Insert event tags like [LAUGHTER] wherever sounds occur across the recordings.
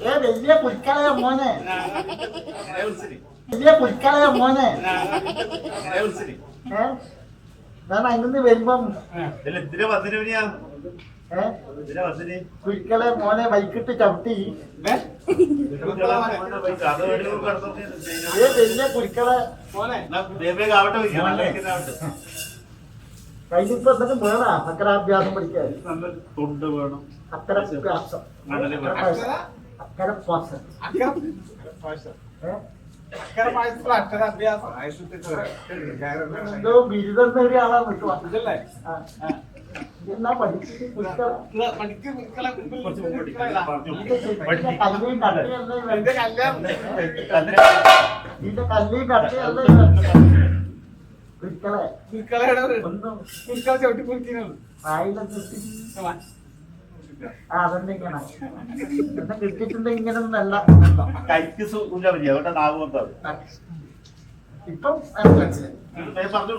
ഏ വലിയ പുൽക്കളയ മോനെ. വലിയ പുൽക്കളയ മോനെ. ഞാൻ അങ്ങനെ വരുമ്പം. പുൽക്കളെ മോനെ ബൈക്കിട്ട് ചവിട്ടി. ഏ? വലിയ കഴിഞ്ഞിപ്പോ എന്തൊക്കെ വേണ? അക്കരാഭ്യാസം പഠിക്കാൻ. തൊണ്ട് വേണം. അക്കരഭ്യാസം. അക്കരപ്പാസം ഏ എന്തോ ബിരുദം നേടിയ ആളാണ് ആ. ഇതെല്ലാം പഠിച്ചിട്ട് പുൽക്കള ഇതിന്റെ ശരിക്കും കല്ലും കട്ടയല്ലേ? പുൽക്കളെ ഒന്നും വായിലൊക്കെ ഇട്ട്. ആ അതെന്താ ഇങ്ങനെ എന്നെ കിട്ടിയിട്ടുണ്ടെങ്കിൽ ഇങ്ങനെ ഒന്നല്ല കൈക്ക് സൂചന പറ്റി അതുകൊണ്ട് നാവ് കൊണ്ടാണ് ഇപ്പം അത് മനസ്സിലായി പറഞ്ഞു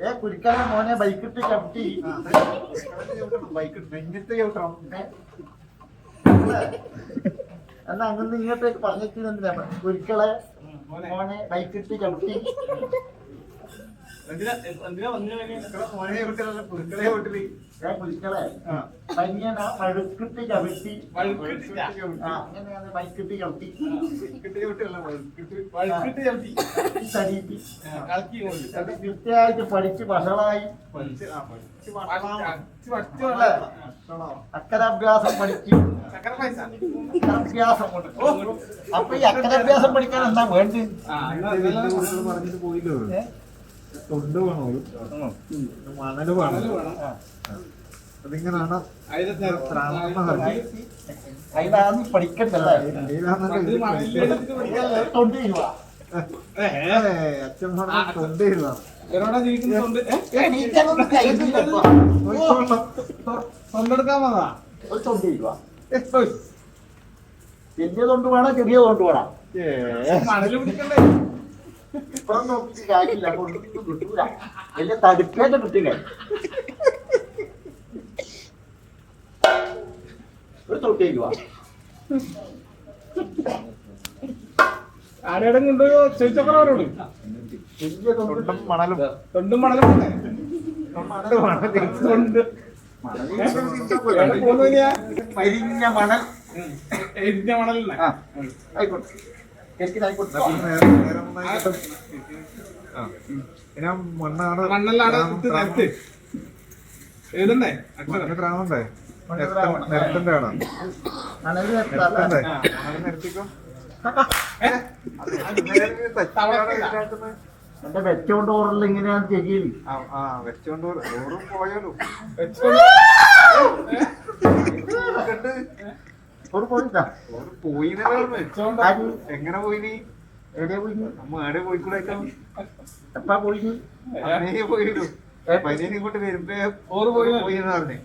ഏ പുൽക്കളെ മോനെ ബൈക്കിട്ട് ചവിട്ടി ഏ? എന്നാ അങ്ങനെ ഇങ്ങോട്ടേക്ക് പറഞ്ഞിട്ട് പുൽക്കളെ മോനെ ബൈക്കിട്ട് ചവിട്ടി. [LAUGHS] ചവിട്ടി അങ്ങനെയാണ് ചവിട്ടി കൃത്യമായിട്ട് പഠിച്ച് വഷളായി അക്ഷരാഭ്യാസം പഠിച്ചു അക്ഷരാഭ്യാസം കൊണ്ട് അപ്പൊ ഈ അക്ഷരാഭ്യാസം പഠിക്കാൻ എന്താ വേണ്ടത് പറഞ്ഞിട്ട് പോയില്ലോ? തൊണ്ട് വേണോ മണൽ വേണം. അതിങ്ങനാണ് പഠിക്കണ്ടല്ലേ? അച്ഛൻ പറഞ്ഞ തൊണ്ട്? വലിയ തൊണ്ട് വേണം ചെറിയ തൊണ്ട് വേണം? മണൽ പിടിക്കണ്ടേ? ഇപ്പം നോക്കിയിട്ട് കാര്യമില്ല ഒന്നും കിട്ടൂല. എന്റെ തടുപ്പേന്റെ കിട്ടില്ലേ ഒരു തൊട്ടേക്ക് വാ. ആരെയും കൊണ്ടുപോയോ തൊണ്ടും മണലും. തൊണ്ടും മണലും മരിഞ്ഞ മണൽ. എരിഞ്ഞ ആ. ആയിക്കോട്ടെ. മണ്ണാണ് മണ്ണല്ലാണ് നിരത്ത്. എഴുതണ്ടേ? ആണോ നിരത്തണ്ടേ നിരത്തിക്കോ. എന്റെ വെച്ചോണ്ട് ഓറല്ല ഇങ്ങനെയാണ് ചെയ്യൽ ആ വെച്ചോണ്ട് ഓറും പോയാലോ വെച്ചോണ്ട് ഓറ് പോയിന്നല്ലേ വെച്ചോണ്ട് ആര് എങ്ങനെ പോയിനി? എവിടെ പോയി നമ്മ എവിടെ പോയിക്കൂടെ എപ്പാ പോയി അന്നേ പോയിരുന്നു പനിയൻ ഇങ്ങോട്ട് വരുമ്പേ ഓറ് പോയി പോയിന്ന് പറഞ്ഞേ.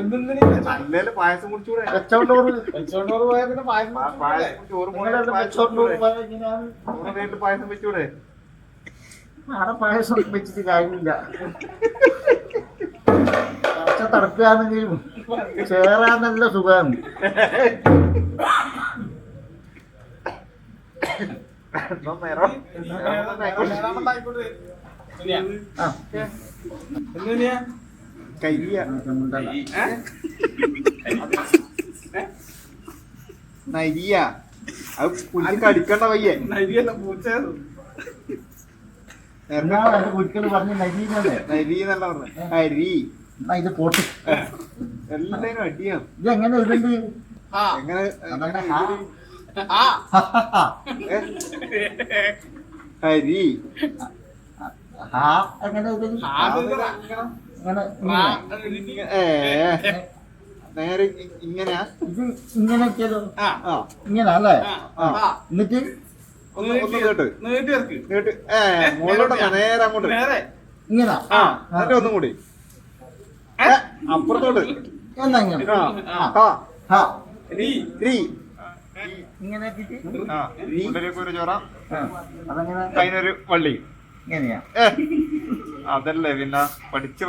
എന്തെന്തിനീ പായസം കുടിച്ചൂടെ. പായസം പോയാ? പോയാ വെച്ചൂടെ. ആടെ പായസം വെച്ചിട്ട് കാര്യമില്ല. കുറച്ച് തണുക്കുകയാണെങ്കിലും ചേരാൻ നല്ല സുഖമാണ് നേരം? നരിയ. അത് പുലി കടിക്കണ്ട വയ്യേ നരിയല്ല പൂച്ച എന്റെ കുരുക്കൾ പറഞ്ഞ് നരീനല്ലേ നരി എന്നല്ല പറഞ്ഞത്. അരി എന്നാ ഇത് പോട്ട്. എല്ലാരും അടിയാണ്. ഇത് എങ്ങനെ എങ്ങനെ അതങ്ങനെ എങ്ങനെ ഇങ്ങനെ ഇങ്ങനെ. നേരെ ഇങ്ങനെയാ? ഇത് ആ. ഇങ്ങനെ അല്ലേ എന്നിട്ട്? ഒന്ന് ഒന്ന് കേട്ട്. നീട്ടി ഇറക്ക്. കേട്ട് ഏ മുകളിലോട്ട് നേരെ അങ്ങോട്ട്. നേരെ. ഇങ്ങനെ? ആ. എന്നിട്ട് ഒന്നും കൂടി. അപ്പുറത്തോട്ട്. ഒരു ചോറ. അതങ്ങനെ? അതിനൊരു വള്ളി. ഇങ്ങനെയാ? അതല്ലേ പിന്നെ പഠിച്ച്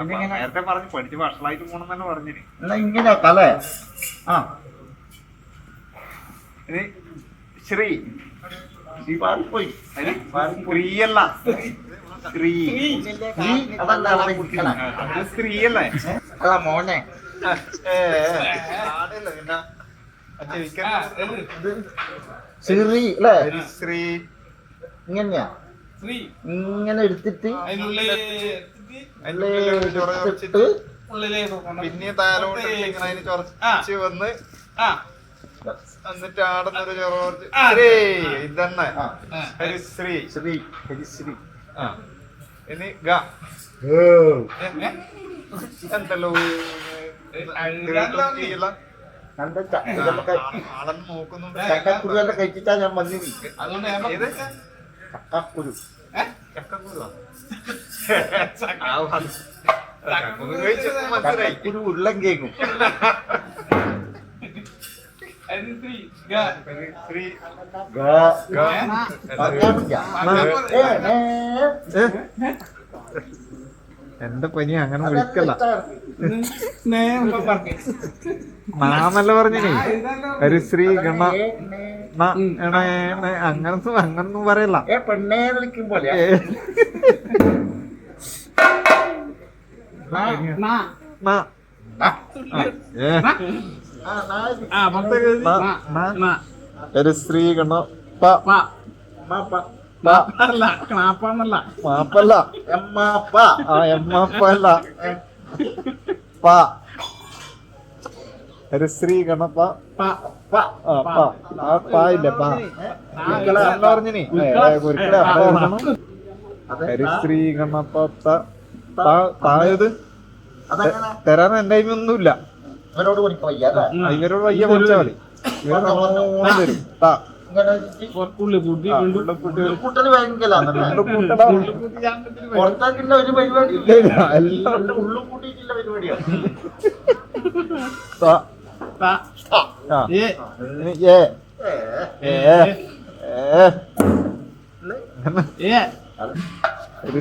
പിന്നെങ്ങനെ? നേരത്തെ പറഞ്ഞു പഠിച്ച് വഷളായിട്ട് പോണെന്നല്ലേ പറഞ്ഞിന്. ഇങ്ങനെ ആക്കാല്ലേ? ആ. ഇനി ശ്രീ. പോയി. പാടിപ്പോയി അതിന് സ്ത്രീയല്ല സ്ത്രീ. അതല്ല അവിടെ ഇരിക്കണേ. അത് മോനെ. സിറി അല്ലേ? സ്ത്രീ. ഇങ്ങനെയാ? ശ്രീ ഇങ്ങനെ എടുത്തിട്ട് എടുത്തിട്ട് പിന്നെ താലോട്ട് ഇങ്ങനെ അതിന് ചൊറച്ച് വന്ന് ആ. എന്നിട്ട് ആടുന്നൊരു ചൊറ. ശ്രീ ഇതന്നെ. സ്ത്രീ. ശ്രീ ഹരിശ്രീ ആ. ഏ. എന്തല്ലോ അഴുകാനുള്ള കണ്ട ഇതൊക്കെ ആളെ നോക്കുന്നുണ്ട് ചക്കക്കുരുവെല്ലാം കഴിച്ചിട്ടാ ഞാൻ വന്നിനി? ചക്കക്കുരു ചക്കക്കുരു ഉള്ളം കേക്കും അതിന് ശ്രീ ഗ. ഒരു സ്ത്രീ ഗ- ഗ. പറയാനില്ല. ഏ, ഏ, എന്റെ പനി? അങ്ങനെ വിളിക്കല്ല. ഒന്ന് പറഞ്ഞേ. സ്ത്രീ ഗണ അങ്ങനൊന്നും അങ്ങനൊന്നും പറയല്ല. പെണ്ണേ വിളിക്കും പോലെ ഏ. ഒരു സ്ത്രീ ക്ലാപ്പാന്നല്ല മാപ്പല്ല ആ എമ്മപ്പ അല്ല പ. ഒരു സ്ത്രീ ഗണപ പാ. പ. ആ ആ പ ഇല്ല പ. കുരുക്കളെ അല്ല പറഞ്ഞിനി. ഏ, ഏ, കുരുക്കളെ അപ്പ എഴുതണം അത് ഒരു സ്ത്രീ അതങ്ങനെ? തരാൻ എന്റെ ഒന്നുമില്ല ഇവരോട് വയ്യ അല്ലേ? ഇവരോട് വയ്യ മതി. ഇവർ ത പുറത്താക്കില്ല ഒരു പരിപാടി. ഉള്ളു കൂട്ടിയിട്ടില്ല പരിപാടിയാണ്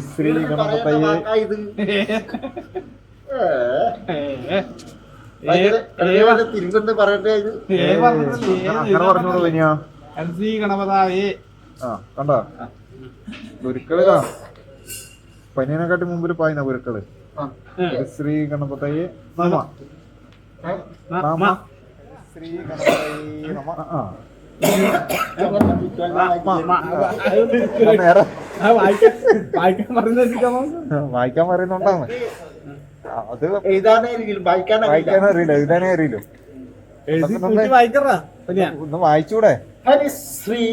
സ്ത്രീ ഇവർ പറഞ്ഞോളൂ ഗണപതായേ. ആ കണ്ടോ? ഗുരുക്കൾ പനിയനെക്കാട്ടി മുമ്പിൽ പായുന്ന ഗുരുക്കൾ. ആ. ശ്രീ ഗണപതയെ നമ. നമ ശ്രീ ഗണപതയെ നമ. ആ വായിക്കാൻ പറയുന്നുണ്ടാണ് അത് വായിക്കാൻ അറിയില്ല എഴുതാനേ അറിയില്ലോ എഴുതി കൂട്ടി വായിക്കറാ പനിയാ ഒന്ന് വായിച്ചൂടെ? ഹരിശ്രീ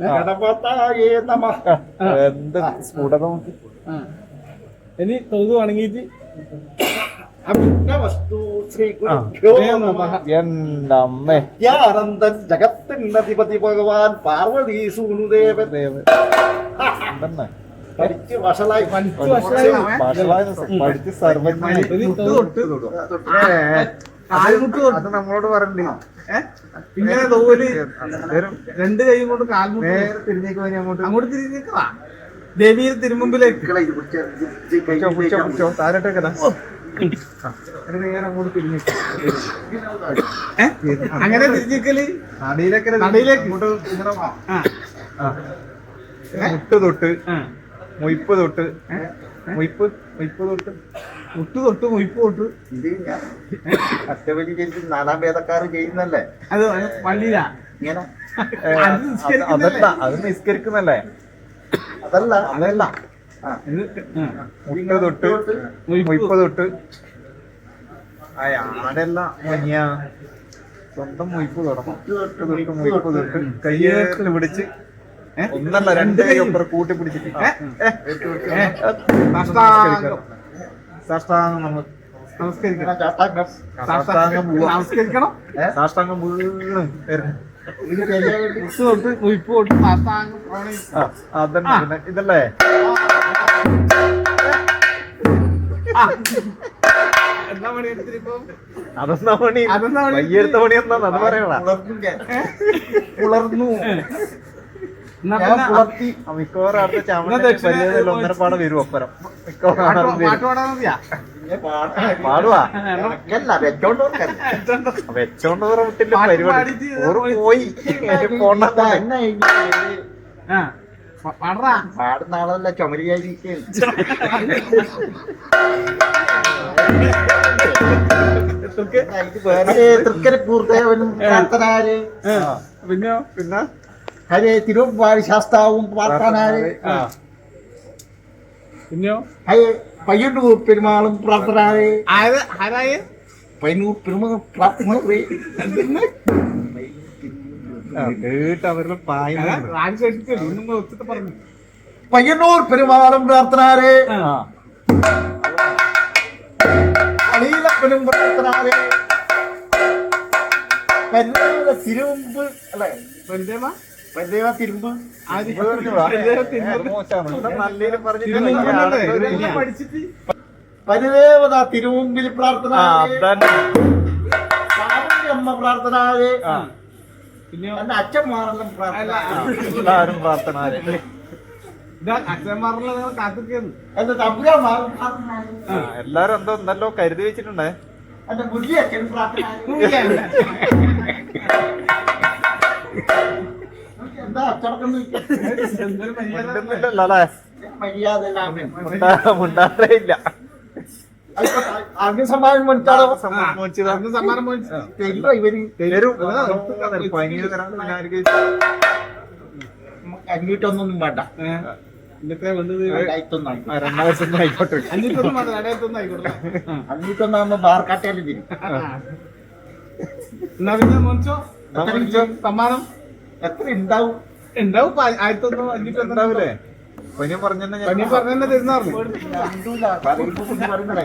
ഗണപതായേ നമ. എന്ത് സ്ഫുടത നോക്കി. ഇനി തൊതു വണങ്ങിയിട്ട്. ഭഗവാൻ പാർവതി സൂനുദേവൻ? പഠിച്ച് വഷളായി. പഠിച്ച് സർവജ്ഞനായി അത് നമ്മളോട് പറഞ്ഞില്ലേ പിന്നെ ഇങ്ങനെ തോൽ രണ്ട് കൈ കൊണ്ട് കാൽമുട്ട് നേരെ തിരിഞ്ഞേക്ക് പോയി അങ്ങോട്ട്. അങ്ങോട്ട് തിരിഞ്ഞേക്കാ ദേവിയെ തിരുമുമ്പിലേക്ക്. അങ്ങനെ തിരിഞ്ഞിക്കൽ? നടയിലേക്ക് നടയിലേക്ക്. മുട്ട് തൊട്ട്. മൊയ്പ്പ് തൊട്ട് മുയ്പ് മുയ്പ് [LAUGHS] തൊട്ട് മുട്ട് തൊട്ട് മുയ്പ് തൊട്ട്. ഇത് ഞാൻ അറ്റവലി ചെയ്ത് നാലാം വേദക്കാർ ചെയ്യുന്നല്ലേ അത് പള്ളിയിലാ. ഇങ്ങനെ അത് അത് നിസ്കരിക്കുന്നല്ലേ? അതല്ല അത് നിസ്കരിക്കുന്നല്ലേ അതല്ല. മുട്ട് തൊട്ട് മുയ്പ് തൊട്ട്. ആടല്ല മഞ്ഞ. സ്വന്തം മുയ്പ് തുടങ്ങും മുയ്പ് തൊട്ട് മൊയ്പ്പ് തൊട്ട്. കയ്യേറ്റിൽ പിടിച്ച്? ഒന്നല്ല രണ്ട് കൈ ഒപ്പർ കൂട്ടി പിടിച്ചിട്ട്? സാഷ്ടാംഗം. സാഷ്ടാംഗം നമ്മൾ നമസ്കരിക്കണം സാഷ്ടാംഗം നമസ്കരിക്കണം സാഷ്ടാംഗം വീണ് വരുന്നു ഇതല്ലേ എന്താ പണി അതെന്താ പണി അതെന്താ പണി? വയ്യെടുത്ത പണി എന്താ അത് പറയണ പുലർന്നു എന്നാ ഞാൻ പിന്നെ പുലർത്തി മിക്കവാറും അടുത്ത എന്നാ ചാമ ദക്ഷിണ ഒന്നര പാടം വരും ഒപ്പരം പാടുവാ? വെച്ചോണ്ട് വിട്ടില്ല പരിപാടി. പോയി പാടുന്ന ആളല്ല പിന്നെ പിന്നെ? ഹരേ തിരുവാരി ശാസ്താവും പ്രാർത്ഥനാര്. പിന്നെയോ? ഹരേ പയ്യന്നൂർ പെരുമാളും പ്രാർത്ഥനാര്. ആരായ? പയ്യന്നൂർ പെരുമാൾ പ്രാർത്ഥന ആ, അവരുടെ പറഞ്ഞു. പയ്യന്നൂർ പെരുമാളും പ്രാർത്ഥനാരെ. അളീലപ്പനും പ്രാർത്ഥനാരെ. പരുമാല തിരുവമ്പ് അല്ലേ? വെന്തേമാ പരിദേവത തിരുമുമ്പിൽ ആ, അമ്മ പ്രാർത്ഥന അച്ഛന്മാരെല്ലാം പ്രാർത്ഥന. പ്രാർത്ഥന എല്ലാരും എന്തോ എന്നല്ലോ കരുതി വെച്ചിട്ടുണ്ടേ. എന്റെ പുതിയ അച്ഛൻ പ്രാർത്ഥനാര് എന്താ അച്ചടക്കം? എന്തൊരു മര്യാദ? മിണ്ടുന്നില്ലല്ലോ അല്ലേ? മര്യാദ മുണ്ടാ- മുണ്ടാറേ ഇല്ല ആദ്യ സമ്മാനം മേടിച്ചാലോ? മോചിത. അന്ന് സമ്മാനം മേടിച്ചു. തരുമോ ഇവർ തരും. പനിയിൽ തരാൻ പിന്നെ ആർക്ക് അഞ്ഞൂറ്റൊന്നും വേണ്ട അഞ്ഞൂറ്റൊന്നാകുമ്പോ ബാർ കാട്ടിയാലും തരും എന്നാ പിന്നെ. സമ്മാനം? എത്ര ഉണ്ടാവും ഉണ്ടാവും ആയിരത്തൊന്നോ അഞ്ഞൂറ്റൊന്നും ഉണ്ടാവില്ലേ പനി പറഞ്ഞെന്നെ പനി ഞാൻ പറഞ്ഞ തരുന്ന പറഞ്ഞു. ഞാൻ മിണ്ടൂല. പറയുമ്പോ കുഞ്ഞ് പറയുന്നതാ.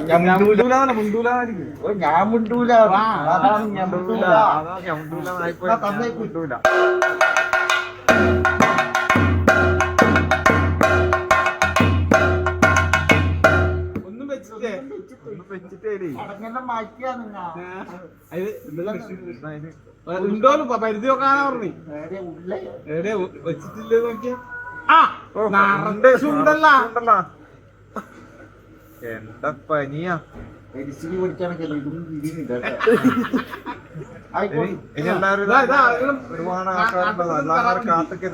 പരിധി നോക്കാനാ പറഞ്ഞു. വേറെ ഉള്ളേ. എവിടെ വെച്ചിട്ടില്ലേ നോക്കിയേ. ആ ഉണ്ടല്ലോ. എന്താ പനിയാ? ഇതും ഒരുപാട് ആ, ആൾക്കാരുണ്ടല്ലോ. ആ, എല്ലാവരും കാത്തൊക്കെ